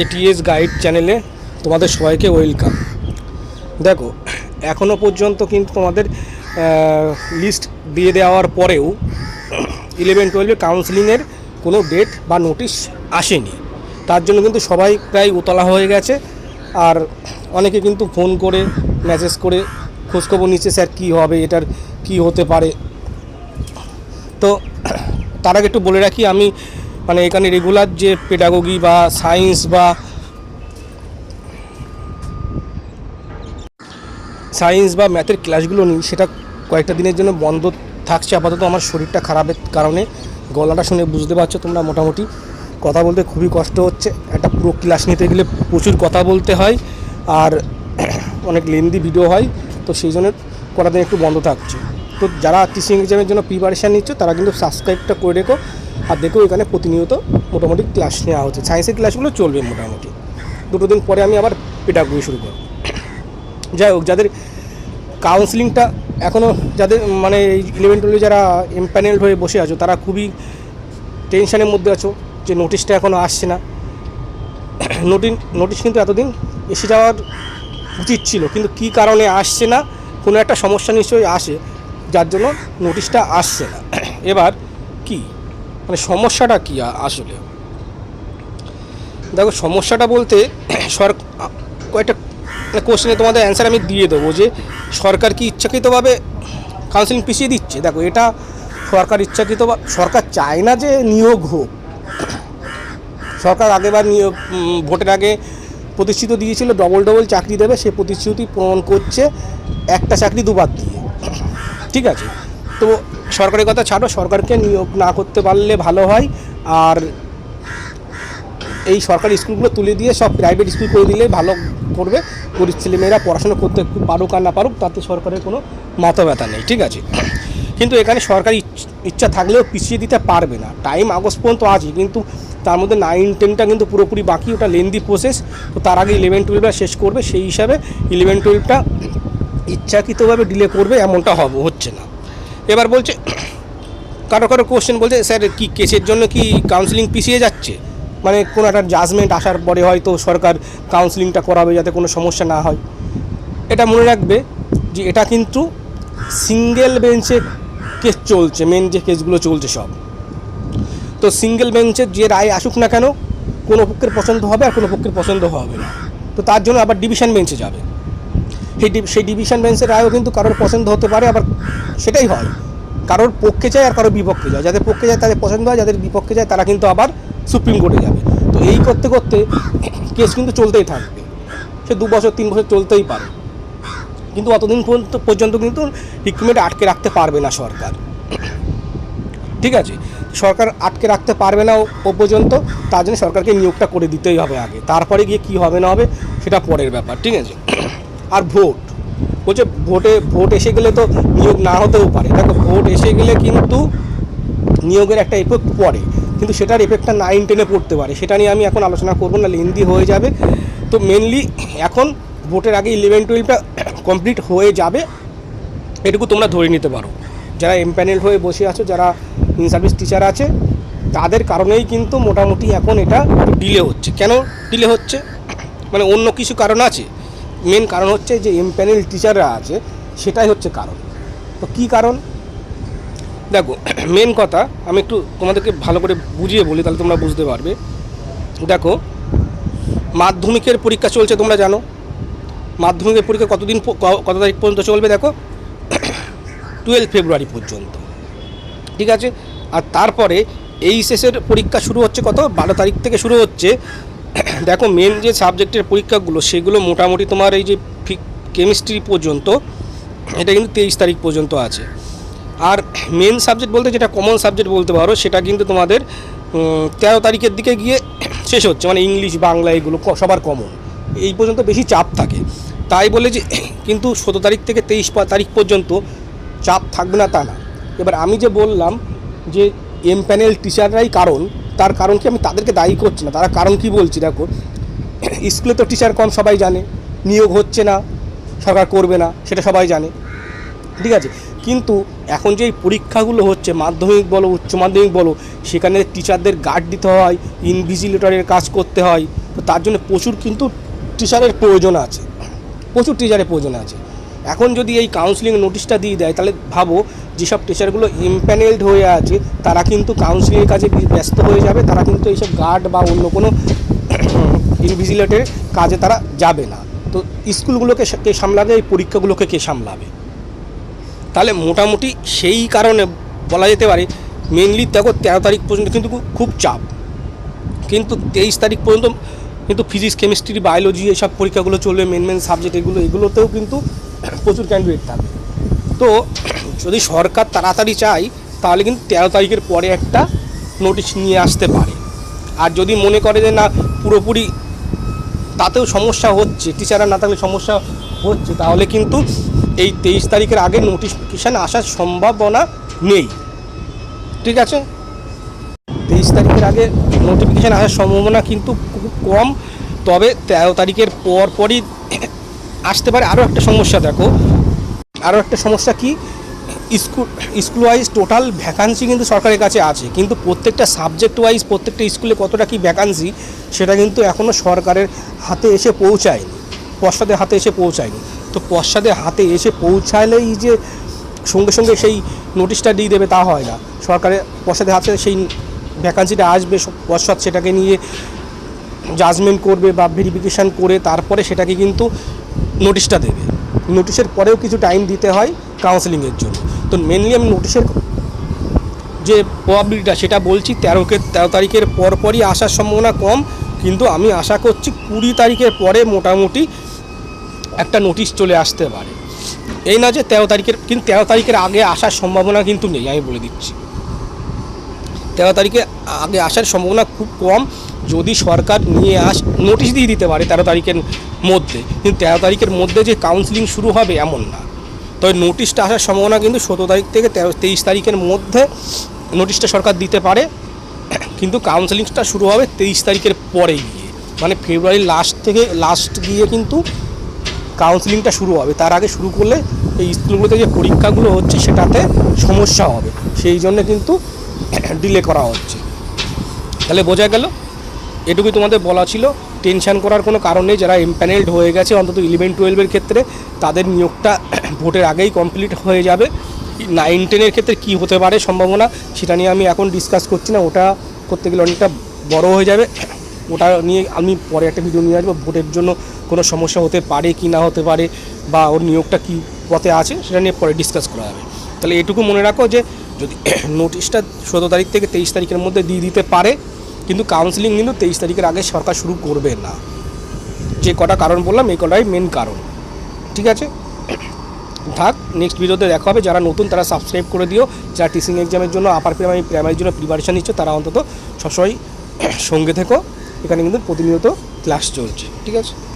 ATS guide চ্যানেলে তোমাদের সবাইকে ওয়েলকাম দেখো এখনও পর্যন্ত কিন্তু তোমাদের লিস্ট দিয়ে দেওয়ার পরেও ইলেভেন টুয়েলভে কাউন্সিলিংয়ের কোনো ডেট বা নোটিশ আসেনি। তার জন্য কিন্তু সবাই প্রায় উতলা হয়ে গেছে। আর অনেকে কিন্তু ফোন করে মেসেজ করে, খোঁজখবর নিচ্ছে, স্যার, কী হবে? এটার কি হতে পারে? তো তার আগে একটু বলে রাখি, আমি মানে এখানে রেগুলার যে পেডাগোগি বা সায়েন্স বা সায়েন্স বা ম্যাথের ক্লাসগুলো নিই, সেটা কয়েকটা দিনের জন্য বন্ধ থাকছে আপাতত। আমার শরীরটা খারাপের কারণে গলাটা শুনে বুঝতে পারছ তোমরা মোটামুটি। কথা বলতে খুবই কষ্ট হচ্ছে। একটা পুরো ক্লাস নিতে গেলে প্রচুর কথা বলতে হয় আর অনেক লেন্দি ভিডিও হয়, তো সেই জন্য কটা দিন একটু বন্ধ থাকছে। তো যারা টিচিং এক্সামের জন্য প্রিপারেশান নিচ্ছ, তারা কিন্তু সাবস্ক্রাইবটা করে রেখো। আর দেখো এখানে প্রতিনিয়ত মোটামুটি ক্লাস নেওয়া হচ্ছে। সায়েন্সের ক্লাসগুলো চলবে মোটামুটি। দুটো দিন পরে আমি আবার পেটাগুলি শুরু করব। যাই হোক, যাদের কাউন্সিলিংটা এখনও যাদের মানে ইলেভেন টুয়েলভে যারা এমপ্যানেল হয়ে বসে আছো, তারা খুবই টেনশনের মধ্যে আছো যে নোটিশটা এখনও আসছে না। নোটিশ নোটিশ কিন্তু এতদিন এসে যাওয়ার উচিত ছিল, কিন্তু কী কারণে আসছে না, কোনো একটা সমস্যা নিশ্চয়ই আসে, যার জন্য নোটিশটা আসছে না। এবার কি? মানে সমস্যাটা কী আসলে? দেখো, সমস্যাটা বলতে সর কয়েকটা কোশ্চেনে তোমাদের অ্যান্সার আমি দিয়ে দেবো যে, সরকার কি ইচ্ছাকৃতভাবে কাউন্সিলিং পিছিয়ে দিচ্ছে? দেখো, এটা সরকার ইচ্ছাকৃত সরকার চায় না যে নিয়োগ হোক। সরকার আগেবার নিয়োগ ভোটের আগে প্রতিশ্রুতি দিয়েছিল ডবল ডবল চাকরি দেবে, সে প্রতিশ্রুতি পূরণ করছে, একটা চাকরি দুবার দিয়ে। ঠিক আছে? তো সরকারের কথা ছাড়ো, সরকারকে নিয়োগ না করতে পারলে ভালো হয়। আর এই সরকারি স্কুলগুলো তুলে দিয়ে সব প্রাইভেট স্কুল করে দিলে ভালো করবে। গরিব ছেলেমেয়েরা পড়াশোনা করতে পারুক আর না পারুক, তাতে সরকারের কোনো মাথা ব্যথা নেই, ঠিক আছে? কিন্তু এখানে সরকারি ইচ্ছা থাকলেও পিছিয়ে দিতে পারবে না। টাইম আগস্ট পর্যন্ত আছে, কিন্তু তার মধ্যে নাইন টেনটা কিন্তু পুরোপুরি বাকি, ওটা লেন্দি প্রসেস তো তার আগে ইলেভেন টুয়েলভটা শেষ করবে, সেই হিসাবে ইলেভেন টুয়েলভটা ইচ্ছাকৃতভাবে ডিলে করবে, এমনটা হবে, হচ্ছে না। এবার বলছে, কারও কারও কোশ্চেন বলছে, স্যার, কি কেসের জন্য কি কাউন্সিলিং পিছিয়ে যাচ্ছে? মানে কোনো একটা জাজমেন্ট আসার পরে হয়তো সরকার কাউন্সিলিংটা করাবে যাতে কোনো সমস্যা না হয়। এটা মনে রাখবে যে এটা কিন্তু সিঙ্গেল বেঞ্চে কেস চলছে মেন যে কেসগুলো চলছে সব। তো সিঙ্গেল বেঞ্চের যে রায় আসুক না কেন, কোনো পক্ষের পছন্দ হবে আর কোনো পক্ষের পছন্দ হবে না। তো তার জন্য আবার ডিভিশন বেঞ্চে যাবে। সেই সেই ডিভিশন বেঞ্চের রায়ও কিন্তু কারোর পছন্দ হতে পারে, আবার সেটাই হয়। কারোর পক্ষে যায় আর কারোর বিপক্ষে যায়। যাদের পক্ষে যায় তাদের পছন্দ হয়, যাদের বিপক্ষে যায় তারা কিন্তু আবার সুপ্রিম কোর্টে যাবে। তো এই করতে করতে কেস কিন্তু চলতেই থাকবে। সে দু বছর, তিন বছর চলতেই পারে। কিন্তু অতদিন পর্যন্ত পর্যন্ত কিন্তু রিক্রুটমেন্ট আটকে রাখতে পারবে না সরকার। ঠিক আছে? সরকার আটকে রাখতে পারবে না ও পর্যন্ত। তার জন্য সরকারকে নিয়োগটা করে দিতেই হবে আগে। তারপরে গিয়ে কী হবে না হবে সেটা পরের ব্যাপার। ঠিক আছে? আর ভোট। বলছে ভোটে, ভোট এসে গেলে তো নিয়োগ না হতেও পারে। দেখো, ভোট এসে গেলে কিন্তু নিয়োগের একটা এফেক্ট পড়ে। কিন্তু সেটার এফেক্টটা নাইন টেনে পড়তে পারে। সেটা নিয়ে আমি এখন আলোচনা করব না লেন্দি হয়ে যাবে। তো মেনলি এখন ভোটের আগে ইলেভেন টুয়েলভটা কমপ্লিট হয়ে যাবে। এটুকু তোমরা ধরে নিতে পারো। যারা এমপ্যানেল হয়ে বসে আছো, যারা ইন সার্ভিস টিচার আছে, তাদের কারণেই কিন্তু মোটামুটি এখন এটা ডিলে হচ্ছে। কেন ডিলে হচ্ছে? মানে অন্য কিছু কারণ আছে? মেন কারণ হচ্ছে যে এমপ্যানেল টিচাররা আছে, সেটাই হচ্ছে কারণ। তো কী কারণ? দেখো মেন কথা, আমি একটু তোমাদেরকে ভালো করে বুঝিয়ে বলি, তাহলে তোমরা বুঝতে পারবে। দেখো, মাধ্যমিকের পরীক্ষা চলছে, তোমরা জানো। মাধ্যমিকের পরীক্ষা কতদিন কত তারিখ পর্যন্ত চলবে, দেখো? টুয়েলভ ফেব্রুয়ারি পর্যন্ত। ঠিক আছে? আর তারপরে এইচএসের পরীক্ষা শুরু হচ্ছে কত? বারো তারিখ থেকে শুরু হচ্ছে দেখো মেন যে সাবজেক্টের পরীক্ষাগুলো, সেগুলো মোটামুটি তোমার এই যে কেমিস্ট্রি পর্যন্ত, এটা কিন্তু তেইশ তারিখ পর্যন্ত আছে। আর মেন সাবজেক্ট বলতে যেটা কমন সাবজেক্ট বলতে পারো, সেটা কিন্তু তোমাদের তেরো তারিখের দিকে গিয়ে শেষ হচ্ছে। মানে ইংলিশ, বাংলা এগুলো সবার কমন এই পর্যন্ত বেশি চাপ থাকে। তাই বলে যে কিন্তু সতেরো তারিখ থেকে তেইশ তারিখ পর্যন্ত চাপ থাকবে না তা না। এবার আমি যে বললাম যে এম প্যানেল টিচাররাই কারণ তার কারণ কি? আমি তাদেরকে দায়ী করছি না। তারা কারণ কি বলছি? দেখো, স্কুলে তো টিচার কম, সবাই জানে। নিয়োগ হচ্ছে না, সরকার করবে না, সেটা সবাই জানে। ঠিক আছে? কিন্তু এখন যে এই পরীক্ষাগুলো হচ্ছে, মাধ্যমিক বলো, উচ্চ মাধ্যমিক বলো, সেখানে টিচারদের গার্ড দিতে হয় ইনভিজিলেটরের কাজ করতে হয়, তো তার জন্য প্রচুর কিন্তু টিচারের প্রয়োজন আছে। প্রচুর টিচারের প্রয়োজন আছে। এখন যদি এই কাউন্সিলিং নোটিশটা দিয়ে দেয়, তাহলে ভাবো যেসব টিচারগুলো ইম্প্যানেলড হয়ে আছে, তারা কিন্তু কাউন্সিলিংয়ের কাজে ব্যস্ত হয়ে যাবে, তারা কিন্তু এইসব গার্ড বা অন্য কোনো ইনভিজিলেটের কাজে তারা যাবে না। তো স্কুলগুলোকে কে সামলাবে, এই পরীক্ষাগুলোকে কে সামলাবে? তাহলে মোটামুটি সেই কারণে বলা যেতে পারে মেনলি দেখো তেরো তারিখ পর্যন্ত কিন্তু খুব চাপ। কিন্তু তেইশ তারিখ পর্যন্ত কিন্তু ফিজিক্স কেমিস্ট্রি বায়োলজি এইসব পরীক্ষাগুলো চলবে মেন মেন সাবজেক্ট এগুলো, এগুলোতেও কিন্তু প্রচুর ক্যান্ডিডেট থাকবে। তো যদি সরকার তাড়াতাড়ি চায়, তাহলে কিন্তু তেরো তারিখের পরে একটা নোটিশ নিয়ে আসতে পারে। আর যদি মনে করে যে না, পুরোপুরি তাতেও সমস্যা হচ্ছে, টিচাররা না থাকলে সমস্যা হচ্ছে, তাহলে কিন্তু এই তেইশ তারিখের আগে নোটিফিকেশান আসার সম্ভাবনা নেই। ঠিক আছে? তেইশ তারিখের আগে নোটিফিকেশান আসার সম্ভাবনা কিন্তু খুব কম, তবে তেরো তারিখের পর পরই আসতে পারে। আরও একটা সমস্যা দেখো আরও একটা সমস্যা কি? School school wise total vacancy কিন্তু সরকারের কাছে আছে, কিন্তু প্রত্যেকটা সাবজেক্ট ওয়াইজ প্রত্যেকটা স্কুলে কতটা কি ভ্যাকান্সি সেটা কিন্তু এখনও সরকারের হাতে এসে পৌঁছায়নি পশ্চাদের হাতে এসে পৌঁছায়নি। তো পশ্চাদের হাতে এসে পৌঁছালেই যে সঙ্গে সঙ্গে সেই নোটিশটা দিয়ে দেবে তা হয় না। সরকারের পশ্চাদের হাতে সেই ভ্যাকান্সিটা আসবে সব পশ্চাৎ সেটাকে নিয়ে জাজমেন্ট করবে বা ভেরিফিকেশান করে তারপরে সেটাকে কিন্তু নোটিশটা দেবে। নোটিশের পরেও কিছু টাইম দিতে হয় কাউন্সেলিংয়ের জন্য। তো মেনলি আমি নোটিশের যে প্রবাবিলিটিটা সেটা বলছি তেরোকে তেরো তারিখের পরপরই আসার সম্ভাবনা কম, কিন্তু আমি আশা করছি কুড়ি তারিখের পরে মোটামুটি একটা নোটিশ চলে আসতে পারে। এই না যে তেরো তারিখের, কিন্তু তেরো তারিখের আগে আসার সম্ভাবনা কিন্তু নেই, আমি বলে দিচ্ছি। তেরো তারিখে আগে আসার সম্ভাবনা খুব কম যদি সরকার নিয়ে আস, নোটিশ দিয়ে দিতে পারে তেরো তারিখের মধ্যে, কিন্তু তেরো তারিখের মধ্যে যে কাউন্সিলিং শুরু হবে এমন না। তবে নোটিশটা আসার সম্ভাবনা কিন্তু সতেরো তারিখ থেকে তেরো, তেইশ তারিখের মধ্যে নোটিশটা সরকার দিতে পারে। কিন্তু কাউন্সিলিংটা শুরু হবে তেইশ তারিখের পরে গিয়ে। মানে ফেব্রুয়ারির লাস্ট থেকে লাস্ট গিয়ে কিন্তু কাউন্সিলিংটা শুরু হবে। তার আগে শুরু করলে এই স্কুলগুলোতে যে পরীক্ষাগুলো হচ্ছে সেটাতে সমস্যা হবে। সেই জন্য কিন্তু ডিলে করা হচ্ছে। তাহলে বোঝা গেল? এটুকুই তোমাদের বলা ছিল। টেনশান করার কোনো কারণ নেই, যারা এমপ্যানেলড হয়ে গেছে, অন্তত ইলেভেন টুয়েলভের ক্ষেত্রে তাদের নিয়োগটা ভোটের আগেই কমপ্লিট হয়ে যাবে। নাইন টেনের ক্ষেত্রে কী হতে পারে সম্ভাবনা সেটা নিয়ে আমি এখন ডিসকাস করছি না। ওটা করতে গেলে অনেকটা বড় হয়ে যাবে। ওটা নিয়ে আমি পরে একটা ভিডিও নিয়ে আসব। ভোটের জন্য কোনো সমস্যা হতে পারে কি না হতে পারে বা ওর নিয়োগটা কী পথে আছে সেটা নিয়ে পরে ডিসকাস করা যাবে তাহলে এটুকু মনে রাখো যে যদি নোটিশটা সতেরো তারিখ থেকে তেইশ তারিখের মধ্যে দিয়ে দিতে পারে কিন্তু কাউন্সিলিং কিন্তু তেইশ তারিখের আগে সরকার শুরু করবে না। যে কটা কারণ বললাম, এই কটাই মেন কারণ। ঠিক আছে? থাক নেক্সট ভিডিওতে দেখা হবে। যারা নতুন, তারা সাবস্ক্রাইব করে দিও। যারা টিচিং এক্সামের জন্য আপার প্রাইমারি প্রাইমারির জন্য প্রিপারেশান নিচ্ছে, তারা অন্তত সবসময় সঙ্গে থেকো। এখানে কিন্তু প্রতিনিয়ত ক্লাস চলছে। ঠিক আছে?